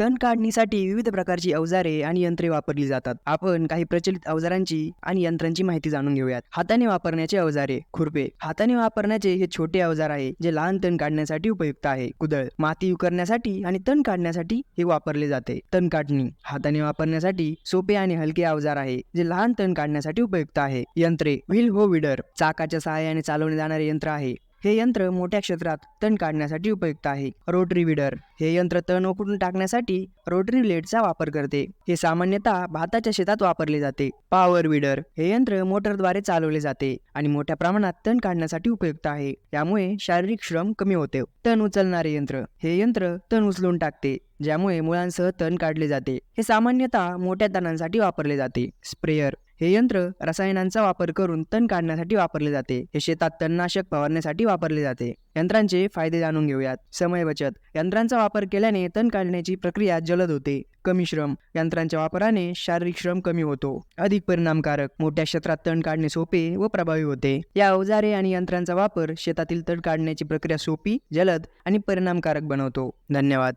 तण काढणीसाठी विविध प्रकारची अवजारे आणि यंत्रे वापरली जातात. आपण काही प्रचलित अवजारांची आणि यंत्रांची माहिती जाणून घेऊयात. हाताने वापरण्याचे अवजारे खुरपे. हाताने वापरण्याचे हे छोटे अवजार आहे जे लहान तण काढण्यासाठी उपयुक्त आहे. कुदळ. माती उकरण्यासाठी आणि तण काढण्यासाठी हे वापरले जाते. तण काढणी. हाताने वापरण्यासाठी सोपे आणि हलके अवजार आहे जे लहान तण काढण्यासाठी उपयुक्त आहे. यंत्रे. व्हील हो विडर. चाकाच्या सहाय्याने चालवले जाणारे यंत्र आहे. हे यंत्र मोठ्या क्षेत्रात तण काढण्यासाठी उपयुक्त आहे. रोटरी विडर हे यंत्र तण उकडून टाकण्यासाठी रोटरी ब्लेडचा वापर करते. हे सामान्यतः भाताच्या शेतात वापरले जाते. पॉवर विडर हे यंत्र मोटरद्वारे चालवले जाते आणि मोठ्या प्रमाणात तण काढण्यासाठी उपयुक्त आहे. यामुळे शारीरिक श्रम कमी होते. तण उचलणारे यंत्र हे यंत्र तण उचलून टाकते ज्यामुळे मुळांसह तण काढले जाते. हे सामान्यतः मोठ्या तणांसाठी वापरले जाते. स्प्रेयर हे यंत्र रसायनांचा वापर करून तण काढण्यासाठी वापरले जाते. हे शेतात तणनाशक फवारण्यासाठी वापरले जाते. यंत्रांचे फायदे जाणून घेऊयात. समय बचत. यंत्रांचा वापर केल्याने तण काढण्याची प्रक्रिया जलद होते. कमी श्रम. यंत्रांच्या वापराने शारीरिक श्रम कमी होतो. अधिक परिणामकारक. मोठ्या क्षेत्रात तण काढणे सोपे व प्रभावी होते. या अवजारे आणि यंत्रांचा वापर शेतातील तण काढण्याची प्रक्रिया सोपी जलद आणि परिणामकारक बनवतो. धन्यवाद.